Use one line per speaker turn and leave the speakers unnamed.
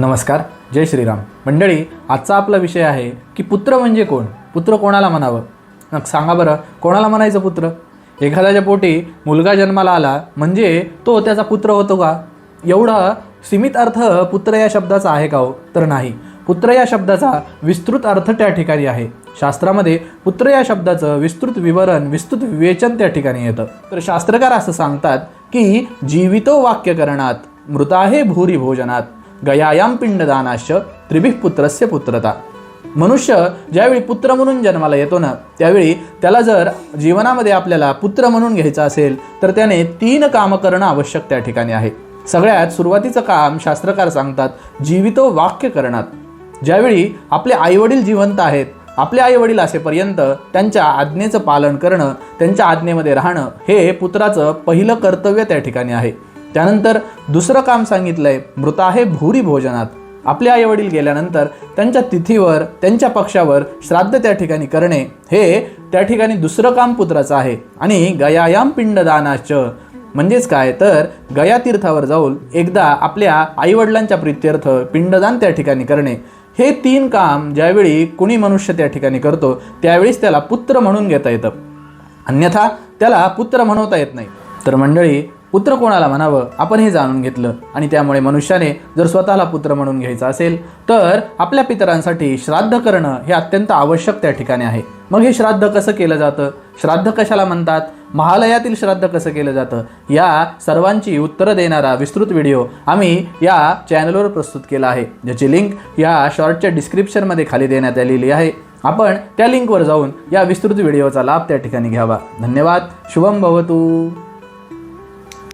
नमस्कार जय श्रीराम. मंडळी आजचा आपला विषय आहे की पुत्र म्हणजे कोण? पुत्र कोणाला म्हणावं? मग सांगा बरं कोणाला म्हणायचं पुत्र? एखाद्याच्या पोटी मुलगा जन्माला आला म्हणजे तो त्याचा पुत्र होतो का? एवढा सीमित अर्थ पुत्र या शब्दाचा आहे का हो? तर नाही. पुत्र या शब्दाचा विस्तृत अर्थ त्या ठिकाणी आहे. शास्त्रामध्ये पुत्र या शब्दाचं विस्तृत विवरण विस्तृत विवेचन त्या ठिकाणी येतं. तर शास्त्रकार असं सांगतात की जीवितो वाक्यकरणात मृताहे भूरी भोजनात गयायाम पिंडदानाश त्रिभिः पुत्रस्य पुत्रता. मनुष्य ज्यावेळी पुत्र म्हणून जन्माला येतो ना त्यावेळी त्याला जर जीवनामध्ये आपल्याला पुत्र म्हणून घ्यायचा असेल तर त्याने तीन कामं करणं आवश्यक त्या ठिकाणी आहे. सगळ्यात सुरुवातीचं काम शास्त्रकार सांगतात जीवितो वाक्य करणात. ज्यावेळी आपले आईवडील जिवंत आहेत आपले आईवडील असेपर्यंत त्यांच्या आज्ञेचं पालन करणं त्यांच्या आज्ञेमध्ये राहणं हे पुत्राचं पहिलं कर्तव्य त्या ठिकाणी आहे. त्यानंतर दुसरं काम सांगितलंय मृत आहे भूरी भोजनात. आपले आई वडील गेल्यानंतर त्यांच्या तिथीवर त्यांच्या पक्षावर श्राद्ध त्या ठिकाणी करणे हे त्या ठिकाणी दुसरं काम पुत्राचं आहे. आणि गयायाम पिंडदानाच म्हणजेच काय? तर गया तीर्थावर जाऊन एकदा आपल्या आईवडिलांच्या प्रित्यर्थ पिंडदान त्या ठिकाणी करणे. हे तीन काम ज्यावेळी कुणी मनुष्य त्या ठिकाणी करतो त्यावेळीच त्याला पुत्र म्हणून घेता येतं. अन्यथा त्याला पुत्र म्हणवता येत नाही. तर मंडळी पुत्र कोणाला म्हणावं? आपण हे जाणून घेतलं. आणि त्यामुळे मनुष्याने जर स्वतःला पुत्र म्हणून घ्यायचा असेल तर आपल्या पितरांसाठी श्राद्ध करणं हे अत्यंत आवश्यक त्या ठिकाणी आहे. मग हे श्राद्ध कसं केलं जातं? श्राद्ध कशाला म्हणतात? महालयातील श्राद्ध कसं केलं जातं? या सर्वांची उत्तरं देणारा विस्तृत व्हिडिओ आम्ही या चॅनलवर प्रस्तुत केला आहे. ज्याची लिंक या शॉर्टच्या डिस्क्रिप्शनमध्ये खाली देण्यात आलेली आहे. आपण त्या लिंकवर जाऊन या विस्तृत व्हिडिओचा लाभ त्या ठिकाणी घ्यावा. धन्यवाद. शुभम भवतू.